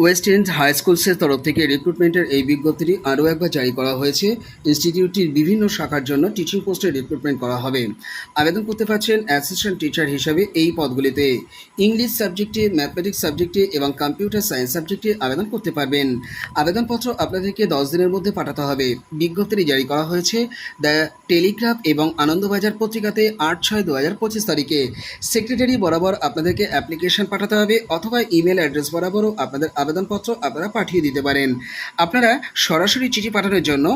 West End high স্কুলসের তরফ থেকে রিক্রুটমেন্টের এই বিজ্ঞপ্তিটি আরও একবার জারি করা হয়েছে। ইনস্টিটিউটটির বিভিন্ন শাখার জন্য টিচিং পোস্টে রিক্রুটমেন্ট করা হবে। আবেদন করতে পারছেন অ্যাসিস্ট্যান্ট টিচার হিসাবে এই পদগুলিতে ইংলিশ সাবজেক্টে ম্যাথমেটিক্স সাবজেক্টে এবং কম্পিউটার সায়েন্স সাবজেক্টে আবেদন করতে পারবেন। আবেদনপত্র আপনাদেরকে দশ দিনের মধ্যে পাঠাতে হবে। বিজ্ঞপ্তিটি জারি করা হয়েছে দ্য টেলিগ্রাফ এবং আনন্দবাজার পত্রিকাতে আট ছয় দু হাজার পঁচিশ তারিখে। সেক্রেটারি বরাবর আপনাদেরকে অ্যাপ্লিকেশন পাঠাতে হবে অথবা ইমেল অ্যাড্রেস বরাবরও আপনাদের আবেদনপত্র আপনারা পাঠিয়ে দিতে পারেন। আপনারা সরাসরি চিঠি পাঠানোর জন্য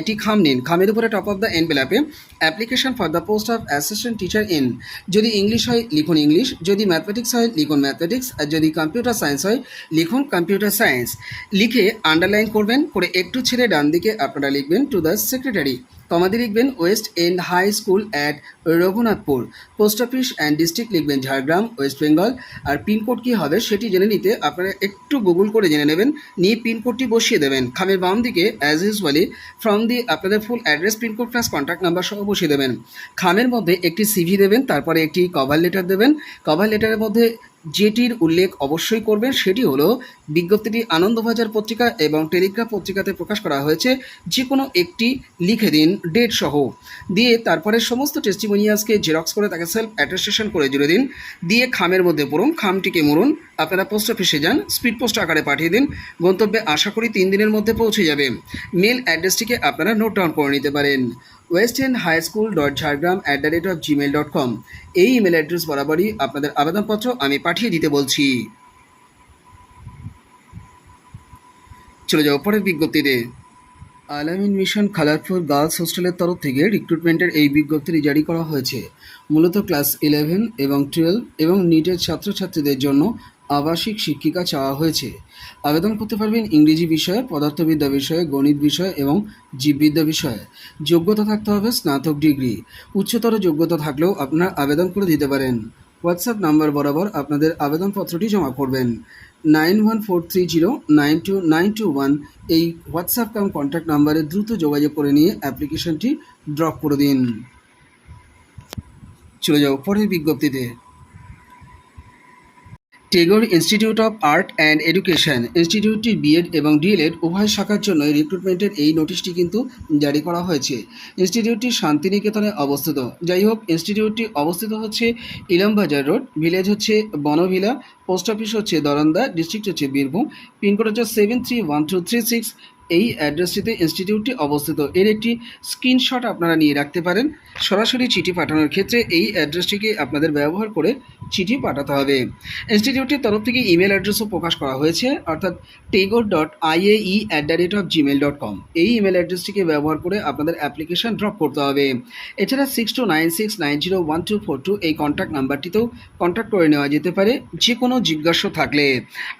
এটি খাম নিন। খামের উপরে top of the এনভেলাপে application for the post of assistant teacher in যদি ইংলিশ হয়, লিখুন ইংলিশ। যদি ম্যাথমেটিক্স হয়, লিখুন ম্যাথমেটিক্স আর যদি কম্পিউটার সায়েন্স হয়, লিখুন কম্পিউটার সায়েন্স লিখে আন্ডারলাইন করবেন, করে একটু ছেড়ে ডান দিকে আপনারা লিখবেন টু দ্য সেক্রেটারি কমাদি লিখবেন West End High School at Raghunathpur. Post office and district লিখবেন ঝাড়গ্রাম, ওয়েস্ট বেঙ্গল। আর পিনকোড কী হবে সেটি জেনে নিতে আপনারা একটু গুগল করে জেনে নেবেন। নিয়ে পিনকোডটি বসিয়ে দেবেন। খামের বাম দিকে অ্যাজ ইউজুয়ালি ফ্রম দি আপনাদের full address pin code plus contact number সহ বসিয়ে দেবেন। খামের মধ্যে একটি সিভি দেবেন, তারপরে একটি কভার লেটার দেবেন। কভার লেটারের মধ্যে যেটির উল্লেখ অবশ্যই করবেন, সেটি হলো বিজ্ঞপ্তিটি আনন্দবাজার পত্রিকা এবং টেলিগ্রাফ পত্রিকাতে প্রকাশ করা হয়েছে। যে কোনো একটি লিখে দিন, ডেট সহ। দিয়ে তারপরে সমস্ত টেস্টিমোনিয়ালসকে জেরক্স করে তাকে সেলফ অ্যাটেস্টেশন করে জুড়ে দিন। দিয়ে খামের মধ্যে পড়ুন, খামটিকে মরুন আপনারা পোস্ট অফিসে যান স্পিড পোস্ট আকারে পাঠিয়ে দিন। গন্তব্যে আশা করি তিন দিনের মধ্যে পৌঁছে যাবে। মেল অ্যাড্রেসটিকে আপনারা নোট ডাউন করে নিতে পারেন। West End High School dot Jhargram at the rate of Gmail dot com এই ইমেল অ্যাড্রেস বরাবরই আপনাদের আবেদনপত্র আমি পাঠিয়ে দিতে বলছি। চলে যাও পরের বিজ্ঞপ্তিতে। আলামিন মিশন খালারপুর গার্লস হোস্টেলের তরফ থেকে রিক্রুটমেন্টের এই বিজ্ঞপ্তিটি জারি করা হয়েছে। মূলত ক্লাস ইলেভেন এবং টুয়েলভ এবং নিটের ছাত্রছাত্রীদের জন্য আবাসিক শিক্ষিকা চাওয়া হয়েছে। আবেদন করতে পারবেন ইংরেজি বিষয়ে, পদার্থবিদ্যা বিষয়ে, গণিত বিষয় এবং জীববিদ্যা বিষয়ে। যোগ্যতা থাকতে হবে স্নাতক ডিগ্রি। উচ্চতর যোগ্যতা থাকলেও আপনারা আবেদন করে দিতে পারেন। হোয়াটসঅ্যাপ নাম্বার বরাবর আপনাদের আবেদনপত্রটি জমা করবেন। Nine one four three zero nine two nine two one এই হোয়াটসঅ্যাপ কাম কন্ট্যাক্ট নাম্বারে দ্রুত যোগাযোগ করে নিয়ে অ্যাপ্লিকেশনটি ড্রপ করে দিন। চলে যাও পরের বিজ্ঞপ্তিতে। Tagore Institute of Art and Education, ইনস্টিটিউটটি B Ed এবং ডিএলএড, উভয় শাখার জন্য রিক্রুটমেন্টের এই নোটিশটি কিন্তু জারি করা হয়েছে। ইনস্টিটিউটটি শান্তিনিকেতনে অবস্থিত। যাই হোক ইনস্টিটিউটটি অবস্থিত হচ্ছে ইলামবাজার রোড, ভিলেজ হচ্ছে বনভিলা, পোস্ট অফিস হচ্ছে দরন্দা, ডিস্ট্রিক্ট হচ্ছে বীরভূম, পিনকোড হচ্ছে seven three one two three six এই অ্যাড্রেসটিতে ইনস্টিটিউটটি অবস্থিত। এর একটি স্ক্রিনশট আপনারা নিয়ে রাখতে পারেন। সরাসরি চিঠি পাঠানোর ক্ষেত্রে এই অ্যাড্রেসটিকে আপনাদের ব্যবহার করে চিঠি পাঠাতে হবে। ইনস্টিটিউটটির তরফ থেকে ইমেল অ্যাড্রেসও প্রকাশ করা হয়েছে, অর্থাৎ Tagore dot IAE at the rate of Gmail dot com এই ইমেল অ্যাড্রেসটিকে ব্যবহার করে আপনাদের অ্যাপ্লিকেশন ড্রপ করতে হবে। এছাড়া six two nine six nine zero one two four two এই কন্ট্যাক্ট নাম্বারটিতেও কন্ট্যাক্ট করে নেওয়া যেতে পারে যে কোনো জিজ্ঞাসা থাকলে।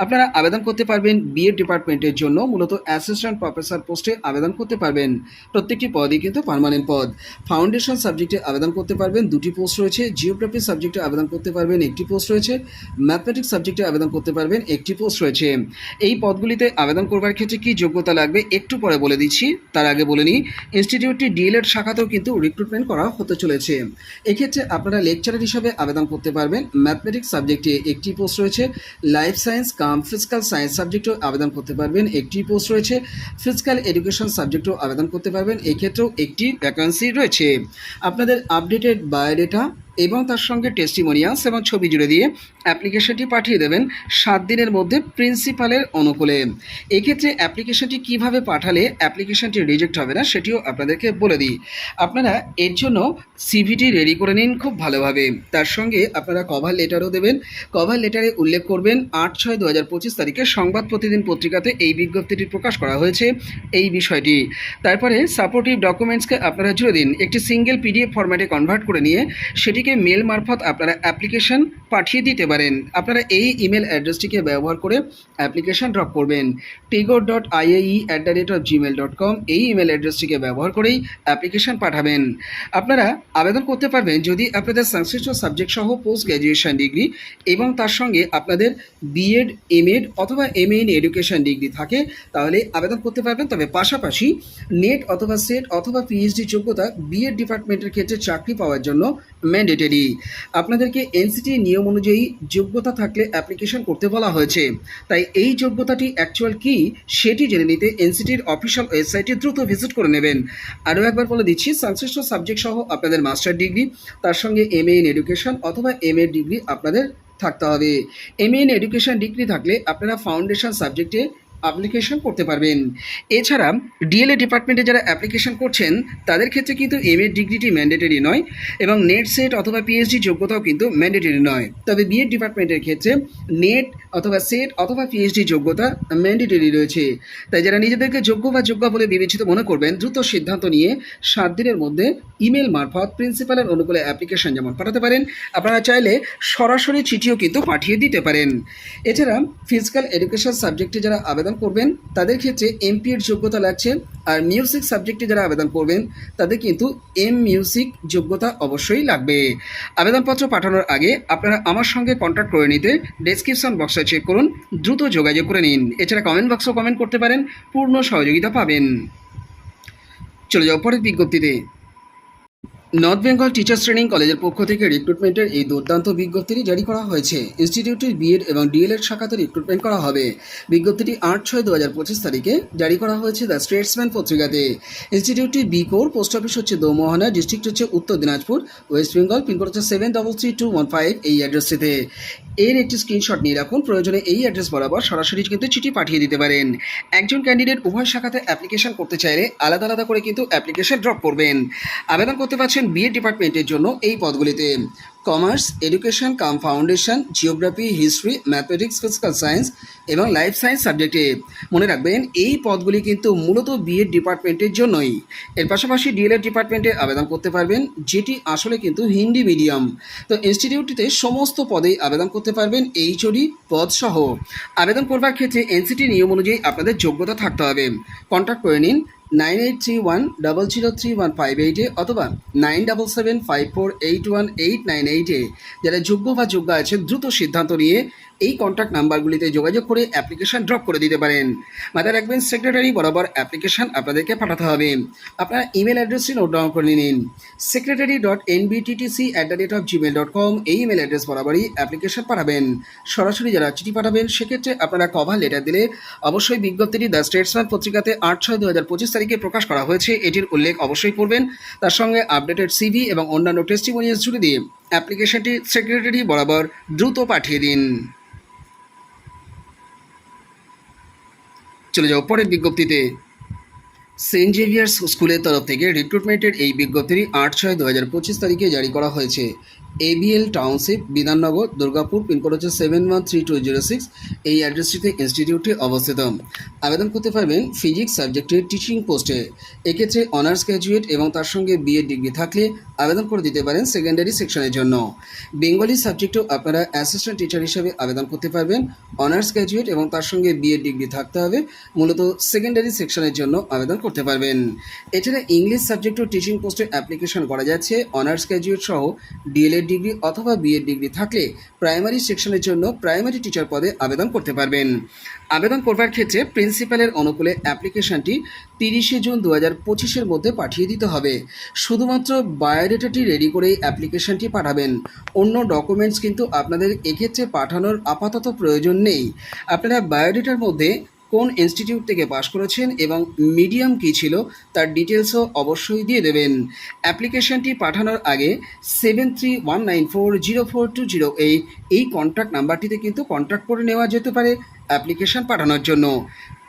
আপনারা আবেদন করতে পারবেন বিএড ডিপার্টমেন্টের জন্য, মূলত অ্যাসিস্ট্যান্ট প্রফেসর পোস্টে আবেদন করতে পারবেন। প্রত্যেকটি পদই কিন্তু পার্মানেন্ট পদ। ফাউন্ডেশন সাবজেক্টে আবেদন করতে পারবেন। দুটি পোস্ট রয়েছে। জিওগ্রাফি সাবজেক্টে আবেদন করতে পারবেন। একটি পোস্ট রয়েছে। ম্যাথমেটিক্স সাবজেক্টে আবেদন করতে পারবেন। একটি পোস্ট রয়েছে। এই পদগুলিতে আবেদন করবার ক্ষেত্রে কী যোগ্যতা লাগবে একটু পরে বলে দিচ্ছি। তার আগে বলে নিই ইনস্টিটিউটটি ডিএলএড শাখাতেও কিন্তু রিক্রুটমেন্ট করা হতে চলেছে। এক্ষেত্রে আপনারা লেকচারার হিসাবে আবেদন করতে পারবেন। ম্যাথমেটিক্স সাবজেক্টে একটি পোস্ট রয়েছে। Life science cum physical science সাবজেক্টেও আবেদন করতে পারবেন। একটি পোস্ট রয়েছে। ফিজিক্যাল এডুকেশন সাবজেক্টেও আবেদন করতে পারবেন। এই ক্ষেত্রেও একটি ভ্যাকান্সি রয়েছে। আপনাদের আপডেটেড বায়োডেটা এবং তার সঙ্গে টেস্টিমোনিয়ালস এবং ছবি জুড়ে দিয়ে অ্যাপ্লিকেশনটি পাঠিয়ে দেবেন সাত দিনের মধ্যে প্রিন্সিপালের অনুকূলে। এক্ষেত্রে অ্যাপ্লিকেশনটি কীভাবে পাঠালে অ্যাপ্লিকেশনটি রিজেক্ট হবে না সেটিও আপনাদেরকে বলে দিই। আপনারা এর জন্য সিভিটি রেডি করে নিন খুব ভালোভাবে। তার সঙ্গে আপনারা কভার লেটারও দেবেন। কভার লেটারে উল্লেখ করবেন আট ছয় দু হাজার পঁচিশ তারিখে সংবাদ প্রতিদিন পত্রিকাতে এই বিজ্ঞপ্তিটি প্রকাশ করা হয়েছে এই বিষয়টি। তারপরে সাপোর্টিভ ডকুমেন্টসকে আপনারা জুড়ে দিন। একটি সিঙ্গেল পিডিএফ ফরম্যাটে কনভার্ট করে নিয়ে সেটিকে মেল মারফত আপনারা অ্যাপ্লিকেশন পাঠিয়ে দিতে পারেন। আপনারা এই ইমেল অ্যাড্রেসটিকে ব্যবহার করে অ্যাপ্লিকেশন ড্রপ করবেন। Tagore dot IAE at the rate of Gmail dot com এই ইমেল অ্যাড্রেসটিকে ব্যবহার করেই অ্যাপ্লিকেশন পাঠাবেন। আপনারা আবেদন করতে পারবেন যদি আপনাদের সংশ্লিষ্ট সাবজেক্ট সহ পোস্ট গ্র্যাজুয়েশন ডিগ্রি এবং তার সঙ্গে আপনাদের বিএড এমএড অথবা এমএ ইন এডুকেশন ডিগ্রি থাকে, তাহলে আবেদন করতে পারবেন। তবে পাশাপাশি নেট অথবা সেট অথবা পিএইচডি যোগ্যতা বিএড ডিপার্টমেন্টের ক্ষেত্রে চাকরি পাওয়ার জন্য ম্যান্ডেটরি আপনাদেরকে এনসিটি নিয়ম অনুযায়ী যোগ্যতা থাকলে অ্যাপ্লিকেশন করতে বলা হয়েছে। তাই এই যোগ্যতাটি অ্যাকচুয়াল কি, সেটি জেনে নিতে এনসিটির অফিসিয়াল ওয়েবসাইটে দ্রুত ভিজিট করে নেবেন। আরও একবার বলে দিচ্ছি, সংশ্লিষ্ট সাবজেক্ট সহ আপনাদের মাস্টার ডিগ্রি তার সঙ্গে এম ইন এডুকেশন অথবা এম ডিগ্রি আপনাদের থাকতে হবে। এম ইন এডুকেশন ডিগ্রি থাকলে আপনারা ফাউন্ডেশন সাবজেক্টে অ্যাপ্লিকেশন করতে পারবেন। এছাড়া ডিএলএ ডিপার্টমেন্টে যারা অ্যাপ্লিকেশন করছেন, তাদের ক্ষেত্রে কিন্তু এম এ ডিগ্রিটি ম্যান্ডেটরি নয় এবং নেট সেট অথবা পিএইচডি যোগ্যতাও কিন্তু ম্যান্ডেটরি নয়। তবে বিএড ডিপার্টমেন্টের ক্ষেত্রে নেট অথবা সেট অথবা পিএইচডি যোগ্যতা ম্যান্ডেটরি রয়েছে। তাই যারা নিজেদেরকে যোগ্য বা যোগ্য বলে বিবেচিত মনে করবেন, দ্রুত সিদ্ধান্ত নিয়ে সাত দিনের মধ্যে ইমেল মারফত প্রিন্সিপালের অনুকূলে অ্যাপ্লিকেশন যেমন পাঠাতে পারেন, আপনারা চাইলে সরাসরি চিঠিও কিন্তু পাঠিয়ে দিতে পারেন। এছাড়া ফিজিক্যাল এডুকেশন সাবজেক্টে যারা আবেদন করবেন, তাদের ক্ষেত্রে এমপি এর যোগ্যতা লাগছে। আর মিউজিক সাবজেক্টে যারা আবেদন করবেন, তাদের কিন্তু এম মিউজিক যোগ্যতা অবশ্যই লাগবে। আবেদনপত্র পাঠানোর আগে আপনারা আমার সঙ্গে কন্ট্যাক্ট করে নিতে ডেসক্রিপশন বক্সে চেক করুন, দ্রুত যোগাযোগ করে নিন। এছাড়া কমেন্ট বক্সেও কমেন্ট করতে পারেন, পূর্ণ সহযোগিতা পাবেন। চলে যাও পরের বিজ্ঞপ্তিতে। নর্থ বেঙ্গল টিচার্স ট্রেনিং কলেজের পক্ষ থেকে রিক্রুটমেন্টের এই দুর্দান্ত বিজ্ঞপ্তিটি জারি করা হয়েছে। ইনস্টিটিউটের বিএড এবং ডিএলএড শাখাতে রিক্রুটমেন্ট করা হবে। বিজ্ঞপ্তিটি আট ছয় দু হাজার পঁচিশ তারিখে জারি করা হয়েছে দ্য স্টেটসম্যান পত্রিকাতে। ইনস্টিটিউটটির বি কোর পোস্ট অফিস হচ্ছে দৌমোহনা ডিস্ট্রিক্ট হচ্ছে উত্তর দিনাজপুর ওয়েস্ট বেঙ্গল পিনকোড হচ্ছে seven double three two one five এই অ্যাড্রেসটিতে এর একটি স্ক্রিনশট নিয়ে রাখুন, প্রয়োজনে এই অ্যাড্রেস বরাবর সরাসরি কিন্তু চিঠি পাঠিয়ে দিতে পারেন। একজন ক্যান্ডিডেট উভয় শাখাতে অ্যাপ্লিকেশন করতে চাইলে আলাদা আলাদা করে কিন্তু অ্যাপ্লিকেশন ড্রপ করবেন। আবেদন করতে পারছেন বিএড ডিপার্টমেন্টের জন্য এই পদগুলিতে commerce education cum foundation geography history mathematics physical science এবং লাইফ সায়েন্স সাবজেক্টে মনে রাখবেন, এই পদগুলি কিন্তু মূলত বিএড ডিপার্টমেন্টের জন্যই। এর পাশাপাশি ডিএলএড ডিপার্টমেন্টে আবেদন করতে পারবেন, যেটি আসলে কিন্তু হিন্দি মিডিয়াম তো ইনস্টিটিউটটিতে সমস্ত পদেই আবেদন করতে পারবেন এইচওডি পদ সহ আবেদন করবার ক্ষেত্রে এনসিটি নিয়ম অনুযায়ী আপনাদের যোগ্যতা থাকতে হবে। কন্ট্যাক্ট করে নিন nine eight three one double zero three one five এইটে অথবা nine double seven five four eight one eight nine এইটে যারা যোগ্য বা যোগ্য আছে দ্রুত সিদ্ধান্ত নিয়ে এই কন্ট্যাক্ট নাম্বারগুলিতে যোগাযোগ করে অ্যাপ্লিকেশন ড্রপ করে দিতে পারেন। মাথায় রাখবেন সেক্রেটারি বরাবর অ্যাপ্লিকেশন আপনাদেরকে পাঠাতে হবে। আপনারা ইমেল অ্যাড্রেসটি নোট ডাউন করে নিন। Secretary dot NBTTC at the rate of Gmail dot com এই ইমেল অ্যাড্রেস বরাবরই অ্যাপ্লিকেশন পাঠাবেন। সরাসরি যারা চিঠি পাঠাবেন, সেক্ষেত্রে আপনারা কভার লেটার দিলে অবশ্যই বিজ্ঞপ্তিটি দ্য স্টেটসম্যান পত্রিকাতে আট ছয় দু হাজার পঁচিশ তারিখে প্রকাশ করা হয়েছে। এটির উল্লেখ অবশ্যই করবেন তার সঙ্গে আপডেটেড সিভি এবং অন্যান্য টেস্টিমোনিয়ালস জুড়ে দিয়ে অ্যাপ্লিকেশনটি সেক্রেটারি বরাবর দ্রুত পাঠিয়ে দিন। চলে যাও পরের বিজ্ঞপ্তিতে। সেন্ট জেভিয়ার্স স্কুলের তরফ থেকে রিক্রুটমেন্টের এই বিজ্ঞপ্তিটি আট ছয় দু পঁচিশ তারিখে জারি করা হয়েছে। ABL township Bidhannagar Durgapur pin code হচ্ছে seven one three two zero six এই অ্যাড্রেসটিতে ইনস্টিটিউটটি অবস্থিত। আবেদন করতে পারবেন ফিজিক্স সাবজেক্টের টিচিং পোস্টে এক্ষেত্রে অনার্স গ্র্যাজুয়েট এবং তার সঙ্গে বিএড ডিগ্রি থাকলে আবেদন করে দিতে পারেন সেকেন্ডারি সেকশনের জন্য। বেঙ্গলি সাবজেক্টেও আপনারা অ্যাসিস্ট্যান্ট টিচার হিসেবে আবেদন করতে পারবেন। অনার্স গ্র্যাজুয়েট এবং তার সঙ্গে বিএড ডিগ্রি থাকতে হবে। মূলত সেকেন্ডারি সেকশনের জন্য আবেদন করতে পারবেন। এছাড়া ইংলিশ সাবজেক্টও টিচিং পোস্টে অ্যাপ্লিকেশন করা যাচ্ছে। অনার্স গ্র্যাজুয়েট সহ ডিএলএড ডিগ্রি অথবা বিএড ডিগ্রি থাকলে প্রাইমারি সেকশনের জন্য প্রাইমারি টিচার পদে আবেদন করতে পারবেন। আবেদন করবার ক্ষেত্রে প্রিন্সিপালের অনুকূলে অ্যাপ্লিকেশনটি তিরিশে জুন দু হাজার পঁচিশের মধ্যে পাঠিয়ে দিতে হবে। শুধুমাত্র বায়োডেটাটি রেডি করেই অ্যাপ্লিকেশনটি পাঠাবেন। অন্য ডকুমেন্টস কিন্তু আপনাদের এক্ষেত্রে পাঠানোর আপাতত প্রয়োজন নেই। আপনারা বায়োডেটার মধ্যে কোন ইনস্টিটিউট থেকে পাশ করেছেন এবং মিডিয়াম কী ছিল, তার ডিটেলসও অবশ্যই দিয়ে দেবেন। অ্যাপ্লিকেশনটি পাঠানোর আগে seven three one nine four zero four two zero eight এই কন্ট্যাক্ট নাম্বারটিতে কিন্তু কন্ট্যাক্ট করে নেওয়া যেতে পারে অ্যাপ্লিকেশন পাঠানোর জন্য।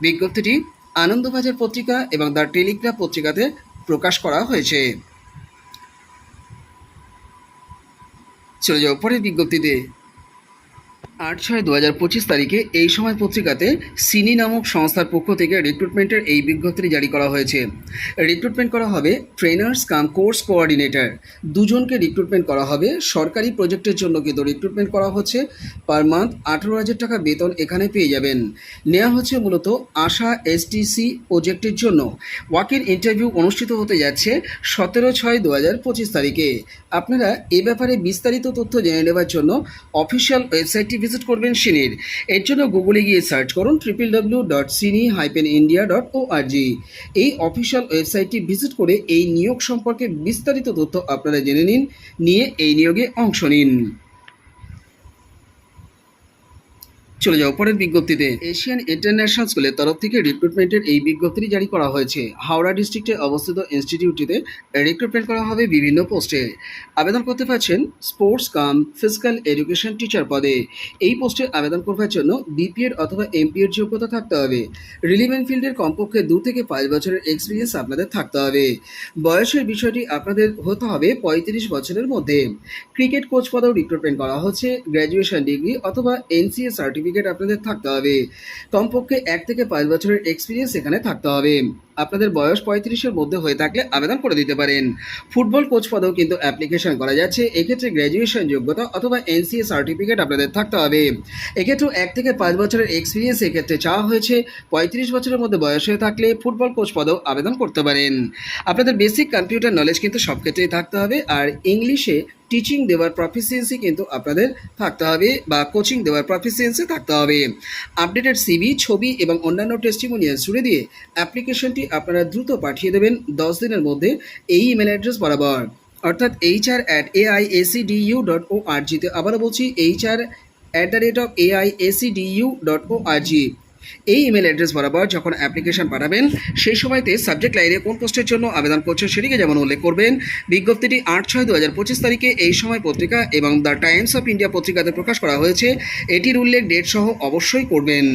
বিজ্ঞপ্তিটি আনন্দবাজার পত্রিকা এবং দ্য টেলিগ্রাফ পত্রিকাতে প্রকাশ করা হয়েছে। চলে যাও পরের বিজ্ঞপ্তিতে। আট ছয় দু হাজার পঁচিশ তারিখে এই সময় পত্রিকাতে সিনি নামক সংস্থার পক্ষ থেকে রিক্রুটমেন্টের এই বিজ্ঞপ্তি জারি করা হয়েছে। রিক্রুটমেন্ট করা হবে ট্রেনার্স কাম কোর্স কোঅর্ডিনেটর দুজনকে রিক্রুটমেন্ট করা হবে। সরকারি প্রজেক্টের জন্য কিন্তু রিক্রুটমেন্ট করা হচ্ছে। পার মান্থ আঠেরো হাজার টাকা বেতন এখানে পেয়ে যাবেন। নেওয়া হচ্ছে মূলত আশা এসটিসি প্রজেক্টের জন্য। ওয়াকির ইন্টারভিউ অনুষ্ঠিত হতে যাচ্ছে সতেরো ছয় দু হাজার পঁচিশ তারিখে। আপনারা এ ব্যাপারে বিস্তারিত তথ্য জেনে নেওয়ার জন্য অফিসিয়াল ওয়েবসাইটটি ভিজিট করবেন সিনির। এর জন্য গুগলে গিয়ে সার্চ করুন ট্রিপল ডাব্লিউ ডট সিনি হাইপেন ইন্ডিয়া ডট ও এই অফিসিয়াল ওয়েবসাইটটি ভিজিট করে এই নিয়োগ সম্পর্কে বিস্তারিত তথ্য আপনারা জেনে নিন, নিয়ে এই নিয়োগে অংশ নিন। চলে যাও পরের বিজ্ঞপ্তিতে। এশিয়ান ইন্টারন্যাশনাল স্কুলের তরফ থেকে রিক্রুটমেন্টের এই বিজ্ঞপ্তিটি জারি করা হয়েছে। হাওড়া ডিস্ট্রিক্টে অবস্থিত ইনস্টিটিউটটিতে রিক্রুটমেন্ট করা হবে বিভিন্ন পোস্টে আবেদন করতে পারছেন sports cum physical education teacher পদে। এই পোস্টে আবেদন করবার জন্য বিপিএড অথবা এমপিএড যোগ্যতা থাকতে হবে। রিলিভেন্ট ফিল্ডের কমপক্ষে দু থেকে পাঁচ বছরের এক্সপিরিয়েন্স আপনাদের থাকতে হবে। বয়সের বিষয়টি আপনাদের হতে হবে পঁয়ত্রিশ বছরের মধ্যে। ক্রিকেট কোচ পদেও রিক্রুটমেন্ট করা হচ্ছে। গ্র্যাজুয়েশন ডিগ্রি অথবা এনসিএ সার্টিফিকেট আপনাদের থাকতে হবে। কমপক্ষে এক থেকে পাঁচ বছরের এক্সপিরিয়েন্স এখানে থাকতে হবে। আপনাদের বয়স পঁয়ত্রিশের মধ্যে হয়ে থাকলে আবেদন করে দিতে পারেন। ফুটবল কোচ পদেও কিন্তু অ্যাপ্লিকেশন করা যাচ্ছে। এক্ষেত্রে গ্র্যাজুয়েশন যোগ্যতা অথবা এনসিএ সার্টিফিকেট আপনাদের থাকতে হবে। এক্ষেত্রেও এক থেকে পাঁচ বছরের এক্সপিরিয়েন্স এক্ষেত্রে চাওয়া হয়েছে। পঁয়ত্রিশ বছরের মধ্যে বয়স হয়ে থাকলে ফুটবল কোচ পদেও আবেদন করতে পারেন। আপনাদের বেসিক কম্পিউটার নলেজ কিন্তু সব ক্ষেত্রেই থাকতে হবে। আর ইংলিশে টিচিং দেওয়ার প্রফিসিয়েন্সি কিন্তু আপনাদের থাকতে হবে বা কোচিং দেওয়ার প্রফিসিয়েন্সি থাকতে হবে। আপডেটেড সিভি ছবি এবং অন্যান্য টেস্টিমোনিয়াল জুড়ে দিয়ে অ্যাপ্লিকেশনটি আপনারা দ্রুত পাঠিয়ে দেবেন দশ দিনের মধ্যে এই ইমেল অ্যাড্রেস বরাবর। অর্থাৎ H R at AIACDU dot O R জিতে আবারও বলছি H R at the rate of AIACDU dot O R G এই ইমেল অ্যাড্রেস বরাবর যখন অ্যাপ্লিকেশন পাঠাবেন, সেই সময়তে সাবজেক্ট লাইনে কোন পোস্টের জন্য আবেদন করছেন সেটিকে যেমন উল্লেখ করবেন, বিজ্ঞপ্তিটি আট ছয় দু তারিখে এই সময় পত্রিকা এবং দ্য টাইমস অফ ইন্ডিয়া পত্রিকাতে প্রকাশ করা হয়েছে। এটির উল্লেখ ডেট সহ অবশ্যই করবেন।